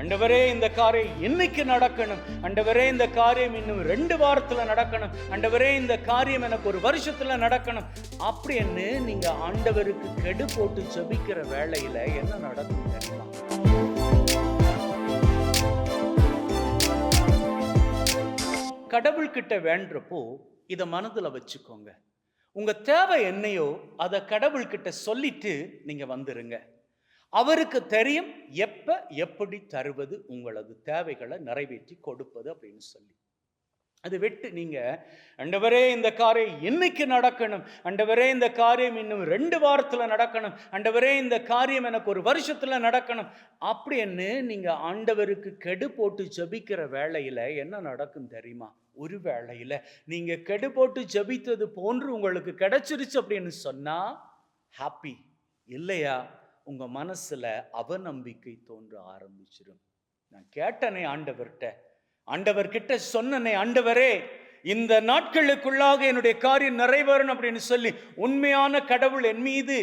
அண்டவரே இந்த காரியம் இன்னைக்கு நடக்கணும். அண்டவரே இந்த காரியம் இன்னும் ரெண்டு வாரத்தில் நடக்கணும். அண்டவரே இந்த காரியம் எனக்கு ஒரு வருஷத்தில் நடக்கணும். அப்படின்னு நீங்க ஆண்டவருக்கு கெடு போட்டு செபிக்கிற வேலையில் என்ன நடக்கும் தெரியுமா? கடவுள்கிட்ட வேண்டப்போ இதை மனதில் வச்சுக்கோங்க. உங்கள் தேவை என்னையோ அதை கடவுள்கிட்ட சொல்லிட்டு நீங்கள் வந்துருங்க. அவருக்கு தெரியும் எப்ப எப்படி தருவது உங்களது தேவைகளை நிறைவேற்றி கொடுப்பது அப்படின்னு சொல்லி. அது விட்டு நீங்க அண்டவரே இந்த காரியம் இன்னைக்கு நடக்கணும். அண்டவரே இந்த காரியம் இன்னும் ரெண்டு வாரத்துல நடக்கணும். அண்டவரே இந்த காரியம் எனக்கு ஒரு வருஷத்துல நடக்கணும். அப்படின்னு நீங்க ஆண்டவருக்கு கெடு போட்டு ஜபிக்கிற வேளையில என்ன நடக்கும் தெரியுமா? ஒரு வேளையில நீங்க கெடு போட்டு ஜபித்தது போன்று உங்களுக்கு கிடைச்சிருச்சு அப்படின்னு சொன்னா ஹாப்பி இல்லையா? உங்க மனசுல அவநம்பிக்கை தோன்ற ஆரம்பிச்சிடும் நான் கேட்டனே ஆண்டவர்கிட்ட ஆண்டவர்கிட்ட சொன்னனே ஆண்டவரே இந்த நாட்களுக்குள்ளாக என்னுடைய காரியம் நிறைவேறணும் அப்படின்னு சொல்லி உண்மையான கடவுள் என் மீது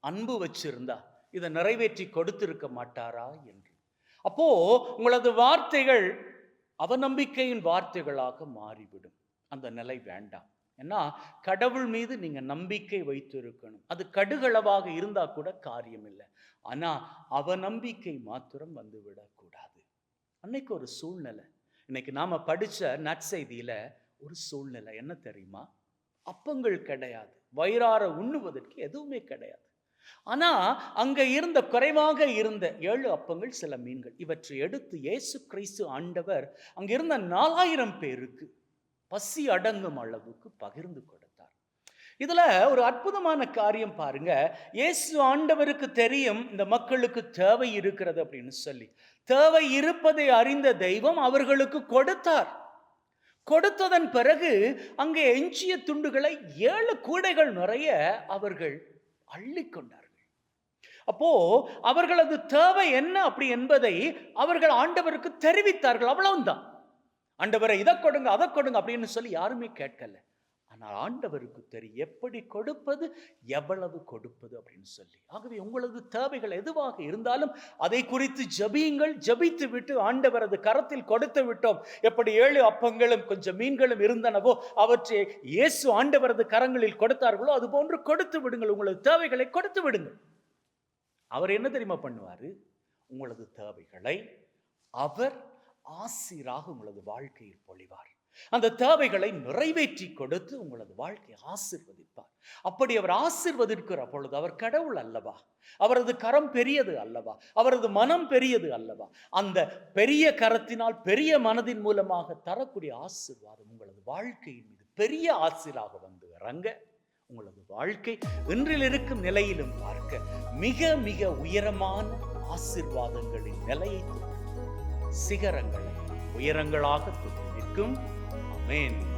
அன்பு வச்சிருந்தா இதை நிறைவேற்றி கொடுத்திருக்க மாட்டாரா என்று. அப்போ உங்களது வார்த்தைகள் அவநம்பிக்கையின் வார்த்தைகளாக மாறிவிடும். அந்த நிலை வேண்டாம். ஏன்னா கடவுள் மீது நீங்க நம்பிக்கை வைத்து இருக்கணும் அது கடுகளவாக இருந்தா கூட காரியம் இல்லை ஆனா அவநம்பிக்கை மாத்திரம் வந்து விடக்கூடாது. அன்னைக்கு ஒரு சூழ்நிலை. இன்னைக்கு நாம படிச்ச நற்செய்தியில ஒரு சூழ்நிலை. என்ன தெரியுமா? அப்பங்கள் கிடையாது. வயிறார உண்ணுவதற்கு எதுவுமே கிடையாது. ஆனா அங்க இருந்த குறைவாக இருந்த ஏழு அப்பங்கள் சில மீன்கள். இவற்றை எடுத்து இயேசு கிறிஸ்து ஆண்டவர் அங்கே இருந்த நாலாயிரம் பேருக்கு பசி அடங்கும் அளவுக்கு பகிர்ந்து கொடுத்தார். இதில் ஒரு அற்புதமான காரியம் பாருங்க. இயேசு ஆண்டவருக்கு தெரியும் இந்த மக்களுக்கு தேவை இருக்கிறது அப்படின்னு சொல்லி. தேவை இருப்பதை அறிந்த தெய்வம் அவர்களுக்கு கொடுத்தார். கொடுத்ததன் பிறகு அங்கே எஞ்சிய துண்டுகளை ஏழு கூடைகள் நிறைய அவர்கள் அள்ளிக்கொண்டார்கள் அப்போ அவர்களது தேவை என்ன அப்படி என்பதை அவர்கள் ஆண்டவருக்கு தெரிவித்தார்கள். அவ்வளவுதான். ஆண்டவரை இதை கொடுங்க அதை கொடுங்க அப்படின்னு சொல்லி யாருமே கேட்கல. ஆனால் ஆண்டவருக்கு தெரியும் எப்படி கொடுப்பது எவ்வளவு கொடுப்பது அப்படின்னு சொல்லி. ஆகவே உங்களது தேவைகள் எதுவாக இருந்தாலும் அதை குறித்து ஜபியுங்கள். ஜபித்து விட்டு ஆண்டவரது கரத்தில் கொடுத்து விட்டோம். எப்படி ஏழு அப்பங்களும் கொஞ்சம் மீன்களும் இருந்தனவோ அவற்றை இயேசு ஆண்டவரது கரங்களில் கொடுத்தார்களோ அது போன்று கொடுத்து விடுங்கள். உங்களது தேவைகளை கொடுத்து விடுங்கள். அவர் என்ன தெரியுமா பண்ணுவார்? உங்களது தேவைகளை அவர் ஆசிராக உங்களது வாழ்க்கையில் பொழிவார். அந்த தேவைகளை நிறைவேற்றி கொடுத்து உங்களது வாழ்க்கையை ஆசிர்வதிப்பார். அப்படி அவர் ஆசிர்வதிக்கிற பொழுது அவர் கடவுள் அல்லவா? அவரது கரம் பெரியது அல்லவா? அவரது மனம் பெரியது அல்லவா? அந்த பெரிய கரத்தினால் பெரிய மனதின் மூலமாக தரக்கூடிய ஆசிர்வாதம் உங்களது வாழ்க்கையின் மீது பெரிய ஆசிராக வந்து இறங்க உங்களது வாழ்க்கை இன்றில் இருக்கும் நிலையிலும் பார்க்க மிக மிக உயரமான ஆசிர்வாதங்களின் நிலையை சிகரங்களை உயரங்களாக தொட்டு நிற்கும். அமேன்